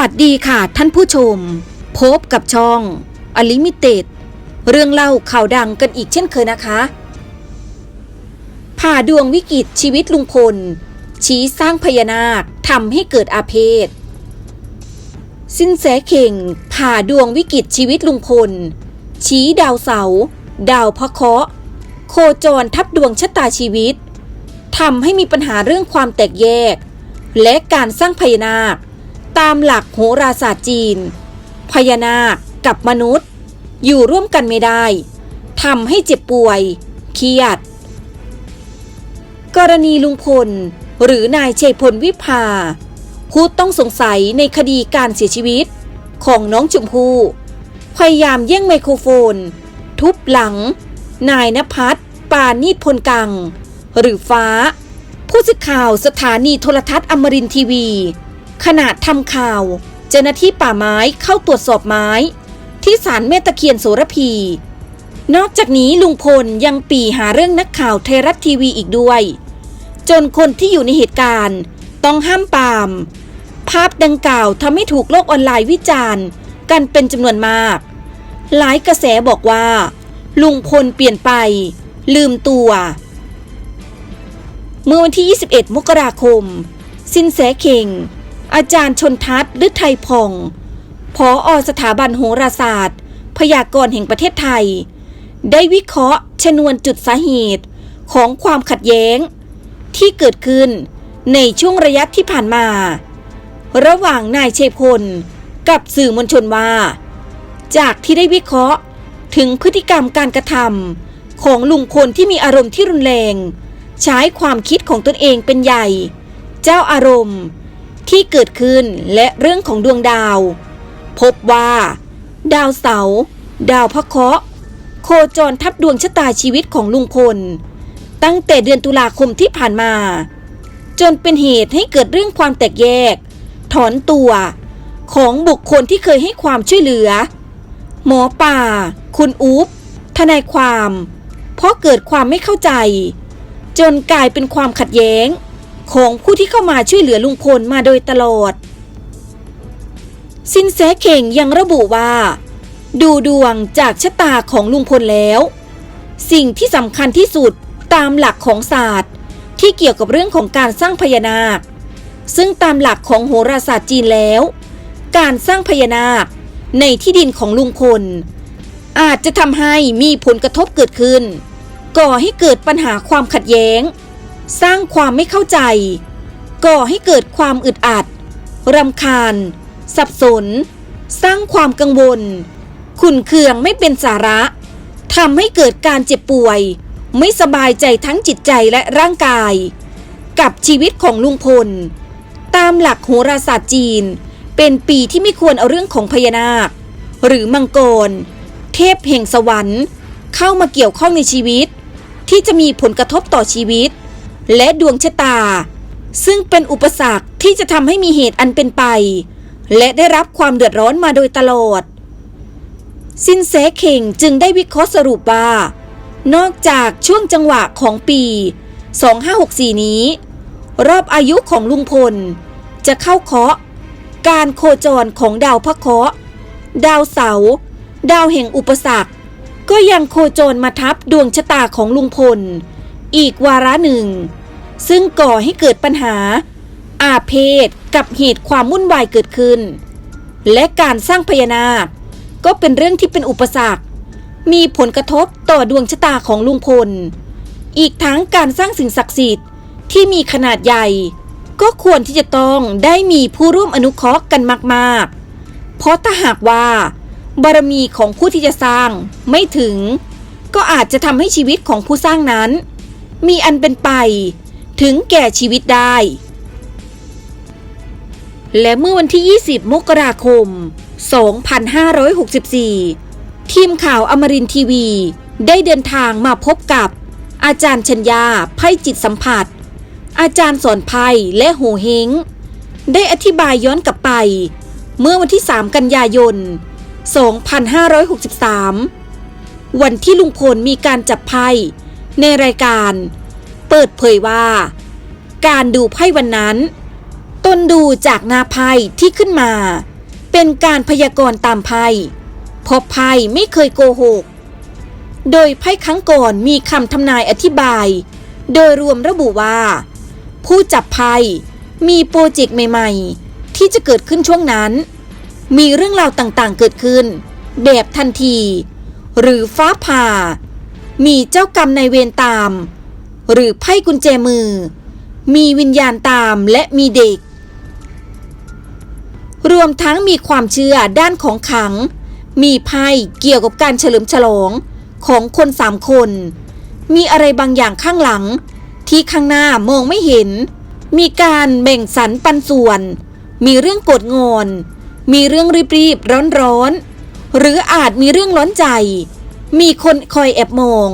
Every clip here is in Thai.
สวัสดีค่ะท่านผู้ชม พบกับช่องอลิมิเต็ดเรื่องเล่าข่าวดังกันอีกเช่นเคยนะคะผ่าดวงวิกฤตชีวิตลุงพล ชี้สร้างพญานาคทำให้เกิดอาเพศ สินแสเข่งผ่าดวงวิกฤตชีวิตลุงพล ชี้ดาวเสา ดาวพระเคราะห์โคจรทับดวงชะตาชีวิตทำให้มีปัญหาเรื่องความแตกแยก และการสร้างพญานาค ตามหลักโหราศาสตร์จีน พญานาคกับมนุษย์ อยู่ร่วมกันไม่ได้ทำให้เจ็บป่วย เครียด กรณีลุงพล หรือนายเชยพลวิภาผู้ต้องสงสัยในคดีการเสียชีวิต ของน้องชมพู่พยายามแย่งไมโครโฟน ทุบหลัง นายนภัสปานีพลกัง หรือฟ้า ผู้สื่อข่าวสถานีโทรทัศน์อมรินทีวี ขณะทำข่าว เจ้าหน้าที่ป่าไม้เข้าตรวจสอบไม้ ที่ศาลแม่ตะเคียนโสระพี นอกจากนี้ลุงพลยังปีหาเรื่องนักข่าวไทยรัฐทีวีอีกด้วย จนคนที่อยู่ในเหตุการณ์ ต้องห้ามปาม ภาพดังกล่าวทำให้ถูกโลกออนไลน์วิจารณ์ กันเป็นจำนวนมาก หลายกระแสบอกว่า ลุงพลเปลี่ยนไป ลืมตัวเมื่อวันที่ 21 มกราคม สินแสเข่ง อาจารย์ชนทัศน์ฤทัยพองผออสถาบันโหราศาสตร์ พยากรณ์แห่งประเทศไทย ได้วิเคราะห์ชนวนจุดสาเหตุของความขัดแย้ง ที่เกิดขึ้นในช่วงระยะที่ผ่านมา ระหว่างนายเชยพลกับสื่อมวลชนว่า จากที่ได้วิเคราะห์ถึงพฤติกรรมการกระทำของลุงพลที่มีอารมณ์ที่รุนแรง ใช้ความคิดของตนเองเป็นใหญ่ เจ้าอารมณ์ ที่เกิดขึ้นและเรื่องของดวงดาว พบว่า ดาวเสาร์ดาวพระเคราะห์โคจรทับดวงชะตาชีวิตของลุงพล ตั้งแต่เดือนตุลาคมที่ผ่านมา จนเป็นเหตุให้เกิดเรื่องความแตกแยก ถอนตัว ของบุคคลที่เคยให้ความช่วยเหลือ หมอป่า คุณอุ๊บทนายความ เพราะเกิดความไม่เข้าใจ จนกลายเป็นความขัดแย้ง ของผู้ที่เข้ามาช่วยเหลือลุงพลมาโดยตลอด สินแสเข่งยังระบุว่า ดูดวงจากชะตาของลุงพลแล้ว สิ่งที่สำคัญที่สุดตามหลักของศาสตร์ ที่เกี่ยวกับเรื่องของการสร้างพญานาค ซึ่งตามหลักของโหราศาสตร์จีนแล้ว การสร้างพญานาคในที่ดินของลุงพลอาจจะทำให้มีผลกระทบเกิดขึ้น ก่อให้เกิดปัญหาความขัดแย้ง สร้างความไม่เข้าใจ ก่อให้เกิดความอึดอัดรำคาญ สับสน สร้างความกังวล ขุนเคืองไม่เป็นสาระทำให้เกิดการเจ็บป่วย ไม่สบายใจทั้งจิตใจและร่างกาย กับชีวิตของลุงพล ตามหลักโหราศาสตร์จีน เป็นปีที่ไม่ควรเอาเรื่องของพญานาค หรือมังกร เทพแห่งสวรรค์ เข้ามาเกี่ยวข้องในชีวิต ที่จะมีผลกระทบต่อชีวิต และดวงชะตา ซึ่งเป็นอุปสรรคที่จะทำให้มีเหตุอันเป็นไป และได้รับความเดือดร้อนมาโดยตลอดสินแสเข่งจึงได้วิเคราะห์สรุปว่า นอกจากช่วงจังหวะของปี 2564 นี้ รอบอายุของลุงพล จะเข้าเคาะ การโคจรของดาวพระเคราะห์ดาวเสาร์ดาวแห่งอุปสรรค ก็ยังโคจรมาทับดวงชะตาของลุงพล อีกวาระหนึ่ง ซึ่งก่อให้เกิดปัญหา อาเพศกับเหตุความวุ่นวายเกิดขึ้น และการสร้างพญานาคก็เป็นเรื่องที่เป็นอุปสรรค มีผลกระทบต่อดวงชะตาของลุงพล อีกทั้งการสร้างสิ่งศักดิ์สิทธิ์ที่มีขนาดใหญ่ ก็ควรที่จะต้องได้มีผู้ร่วมอนุเคราะห์กันมากๆ เพราะถ้าหากว่า บารมีของผู้ที่จะสร้างไม่ถึง ก็อาจจะทำให้ชีวิตของผู้สร้างนั้น มีอันเป็นไป ถึงแก่ชีวิตได้ และเมื่อวันที่ 20 มกราคม 2564 ทีมข่าวอมรินทีวี ได้เดินทางมาพบกับ อาจารย์ชัญญาไพ่จิตสัมผัส อาจารย์สอนไพ่และโหเฮงได้อธิบายย้อนกลับไป เมื่อวันที่ 3 กันยายน 2563 วันที่ลุงพลมีการจับไพ่ ในรายการ เปิดเผยว่า การดูไพ่วันนั้น ตนดูจากหนาไพ่ที่ขึ้นมา เป็นการพยากรณ์ตามไพ่เพราะไพ่ไม่เคยโกหก โดยไพ่ครั้งก่อนมีคำทำนายอธิบาย โดยรวมระบุว่า ผู้จับไพ่มีโปรเจกต์ใหม่ๆ ที่จะเกิดขึ้นช่วงนั้น มีเรื่องราวต่างๆเกิดขึ้น แบบทันที หรือฟ้าผ่า มีเจ้ากรรมในเวรตาม หรือไพ่กุญแจมือ มีวิญญาณตามและมีเด็ก รวมทั้งมีความเชื่อด้านของขัง มีไพ่เกี่ยวกับการเฉลิมฉลองของคนสามคน มีอะไรบางอย่างข้างหลัง ที่ข้างหน้ามองไม่เห็น มีการแบ่งสรรปันส่วน มีเรื่องกดงอน มีเรื่องรีบๆร้อนๆ หรืออาจมีเรื่องร้อนใจ มีคนคอยแอบมอง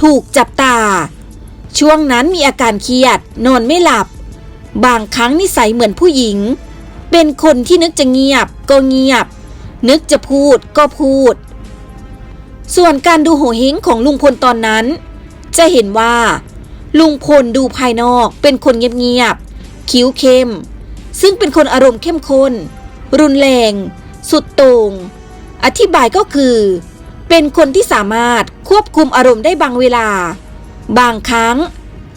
ถูกจับตา ช่วงนั้นมีอาการเครียด นอนไม่หลับ บางครั้งนิสัยเหมือนผู้หญิง เป็นคนที่นึกจะเงียบก็เงียบ นึกจะพูดก็พูด ส่วนการดูโหเฮงของลุงพลตอนนั้น จะเห็นว่า ลุงพลดูภายนอกเป็นคนเงียบๆคิ้วเข้ม ซึ่งเป็นคนอารมณ์เข้มข้นรุนแรง สุดโต่งอธิบายก็คือ เป็นคนที่สามารถควบคุมอารมณ์ได้บางเวลา บางครั้ง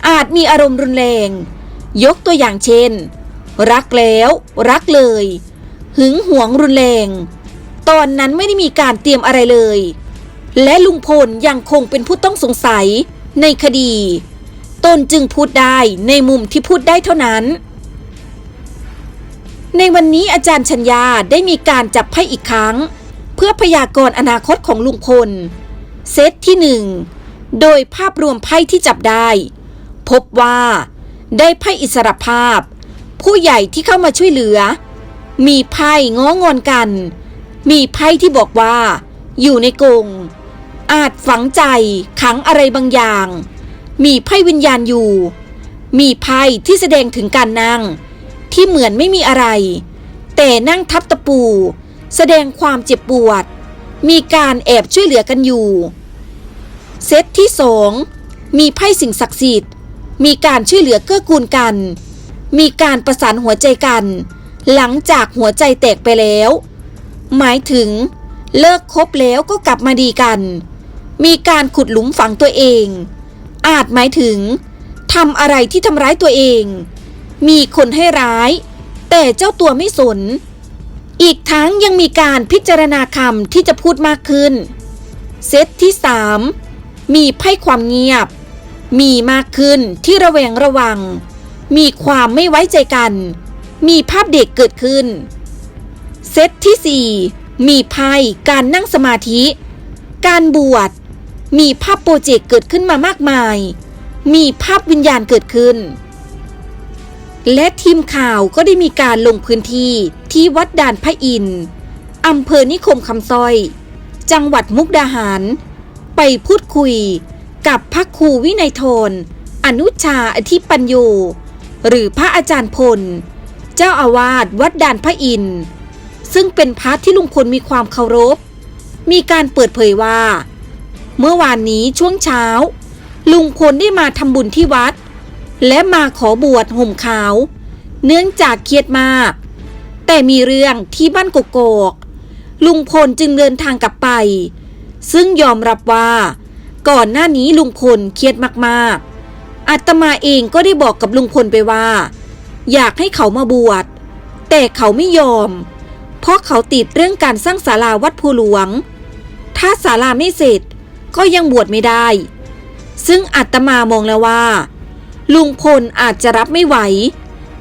อาจมีอารมณ์รุนแรง ยกตัวอย่างเช่น รักแล้ว รักเลย หึงหวงรุนแรง ตอนนั้นไม่ได้มีการเตรียมอะไรเลย และลุงพลยังคงเป็นผู้ต้องสงสัยในคดีตนจึงพูดได้ในมุมที่พูดได้เท่านั้น ในวันนี้อาจารย์ชัญญาได้มีการจับไพ่อีกครั้ง พื่อพยากรณ์อนาคตของลุงพล เซตที่หนึ่งโดยภาพรวมไพ่ที่จับได้ พบว่าได้ไพ่อิสรภาพ ผู้ใหญ่ที่เข้ามาช่วยเหลือ มีไพ่ง้องอนกัน มีไพ่ที่บอกว่า อยู่ในกรงอาจฝังใจขังอะไรบางอย่าง มีไพ่วิญญาณอยู่ มีไพ่ที่แสดงถึงการนั่ง ที่เหมือนไม่มีอะไร แต่นั่งทับตะปู แสดงความเจ็บปวด มีการแอบช่วยเหลือกันอยู่ เซตที่สองมีไพ่สิ่งศักดิ์สิทธิ์ มีการช่วยเหลือเกื้อกูลกัน มีการประสานหัวใจกัน หลังจากหัวใจแตกไปแล้ว หมายถึง เลิกคบแล้วก็กลับมาดีกัน มีการขุดหลุมฝังตัวเอง อาจหมายถึงทำอะไรที่ทำร้ายตัวเอง มีคนให้ร้าย แต่เจ้าตัวไม่สน อีกทั้งยังมีการพิจารณาคำที่จะพูดมากขึ้น เซตที่สามมีไพ่ความเงียบ มีมากขึ้นที่ระแวงระวัง มีความไม่ไว้ใจกัน มีภาพเด็กเกิดขึ้น เซตที่ 4 มีไพ่การนั่งสมาธิ การบวช มีภาพโปรเจกต์เกิดขึ้นมามากมาย มีภาพวิญญาณเกิดขึ้น และทีมข่าวก็ได้มีการลงพื้นที่ที่วัดด่านพระอินทร์อำเภอนิคมคำสร้อย จังหวัดมุกดาหาร ไปพูดคุยกับพระครูวินัยทนอนุชาอธิปัญโยหรือพระอาจารย์พล เจ้าอาวาสวัดด่านพระอินทร์ซึ่งเป็นพระที่ลุงพลมีความเคารพ มีการเปิดเผยว่า เมื่อวานนี้ช่วงเช้า ลุงพลได้มาทำบุญที่วัด และมาขอบวชห่มขาว เนื่องจากเครียดมาก แต่มีเรื่องที่บ้านกกอกลุงพลจึงเดินทางกลับไป ซึ่งยอมรับว่า ก่อนหน้านี้ลุงพลเครียดมากๆอาตมาเองก็ได้บอกกับลุงพลไปว่า อยากให้เขามาบวชแต่เขาไม่ยอม เพราะเขาติดเรื่องการสร้างศาลาวัดภูหลวง ถ้าศาลาไม่เสร็จก็ยังบวชไม่ได้ ซึ่งอาตมามองแล้วว่า ลุงพลอาจจะรับไม่ไหว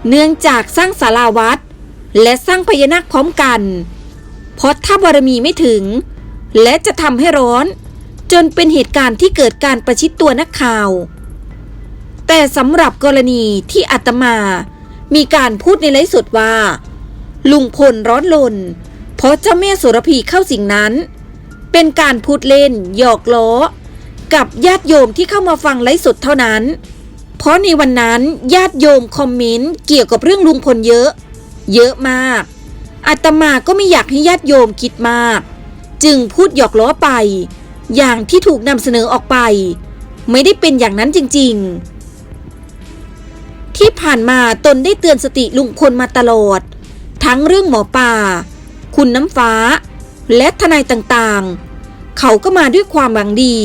เนื่องจากสร้างศาลาวัด และสร้างพญานาคพร้อมกัน เพราะถ้าบารมีไม่ถึง และจะทำให้ร้อน จนเป็นเหตุการณ์ที่เกิดการประชิดตัวนักข่าว แต่สำหรับกรณีที่อาตมา มีการพูดในไลฟ์สดว่า ลุงพลร้อนลน เพราะเจ้าแม่โสุรพีเข้าสิ่งนั้น เป็นการพูดเล่นหยอกล้อกับญาติโยมที่เข้ามาฟังไลฟ์สดเท่านั้น เพราะในวันนั้นญาติโยมคอมเมนต์เกี่ยวกับเรื่องลุงพลเยอะ เยอะมากอาตมาก็ไม่อยากให้ญาติโยมคิดมาก จึงพูดหยอกล้อไป อย่างที่ถูกนำเสนอออกไป ไม่ได้เป็นอย่างนั้นจริง ๆ ที่ผ่านมาตนได้เตือนสติลุงพลมาตลอด ทั้งเรื่องหมอป่า คุณน้ำฟ้า และทนายต่างๆ เขาก็มาด้วยความหวังดี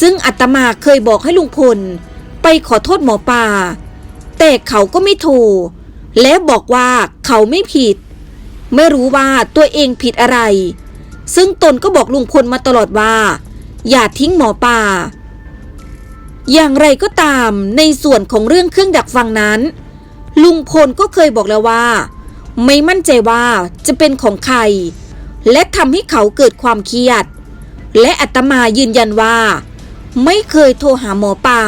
ซึ่งอาตมาเคยบอกให้ลุงพล ไปขอโทษหมอป่า แต่เขาก็ไม่โทรและบอกว่าเขาไม่ผิด ไม่รู้ว่าตัวเองผิดอะไร ซึ่งตนก็บอกลุงพลมาตลอดว่า อย่าทิ้งหมอป่า อย่างไรก็ตามในส่วนของเรื่องเครื่องดักฟังนั้น ลุงพลก็เคยบอกแล้วว่า ไม่มั่นใจว่าจะเป็นของใคร และทำให้เขาเกิดความเครียด และอาตมายืนยันว่า ไม่เคยโทรหาหมอป่า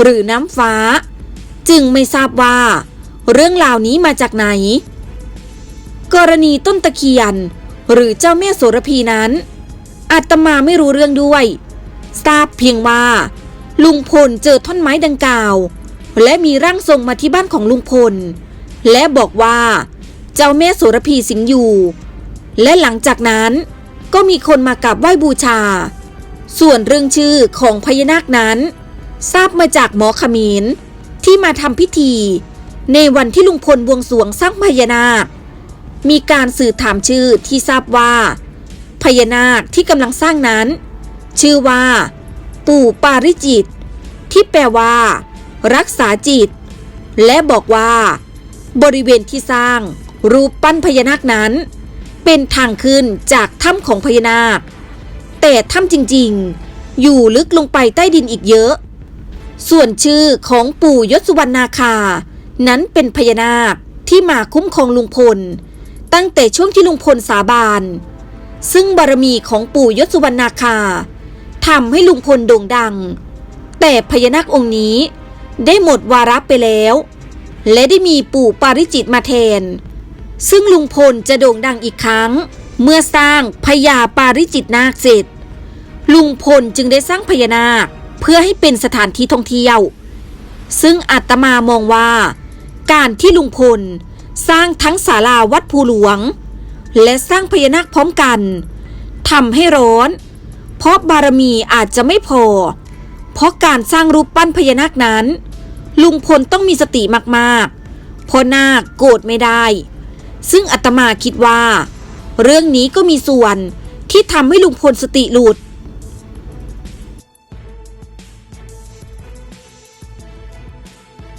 หรือน้ำฟ้า จึงไม่ทราบว่า เรื่องราวนี้มาจากไหน กรณีต้นตะเคียน หรือเจ้าแม่โสระพีนั้นอาตมาไม่รู้เรื่องด้วย ทราบเพียงว่า ลุงพลเจอท่อนไม้ดังกล่าว และมีร่างทรงมาที่บ้านของลุงพล และบอกว่า เจ้าแม่โสระพีสิงอยู่ และหลังจากนั้นก็มีคนมากราบไหว้บูชา ส่วนเรื่องชื่อของพญานาคนั้น ทราบมาจากหมอขมินที่มาทำพิธี ในวันที่ลุงพลบวงสวงสร้างพญานาค มีการสื่อถามชื่อที่ทราบว่า พญานาคที่กำลังสร้างนั้น ชื่อว่า ปู่ปาริจิต ที่แปลว่า รักษาจิต และบอกว่า บริเวณที่สร้าง รูปปั้นพญานาคนั้น เป็นทางขึ้นจากถ้ำของพญานาค แต่ถ้ำจริงๆ อยู่ลึกลงไปใต้ดินอีกเยอะ ส่วนชื่อของปู่ยศวรรณนาคา นั้นเป็นพญานาคที่มาคุ้มครองลุงพล ตั้งแต่ช่วงที่ลุงพลสาบาน ซึ่งบารมีของปู่ยศวรรณนาคาทำให้ลุงพลโด่งดัง แต่พญานาคองค์นี้ได้หมดวาระไปแล้ว และได้มีปู่ปาริจิตมาแทน ซึ่งลุงพลจะโด่งดังอีกครั้ง เมื่อสร้างพญาปาริจิตนาคเสร็จ ลุงพลจึงได้สร้างพญานาค เพื่อให้เป็นสถานที่ท่องเที่ยว ซึ่งอาตมามองว่า การที่ลุงพลสร้างทั้งศาลาวัดภูหลวง และสร้างพญานาคพร้อมกันทำให้ร้อน เพราะบารมีอาจจะไม่พอ เพราะการสร้างรูปปั้นพญานาคนั้น ลุงพลต้องมีสติมากๆเพราะนาคโกรธไม่ได้ ซึ่งอาตมาคิดว่า เรื่องนี้ก็มีส่วนที่ทำให้ลุงพลสติหลุด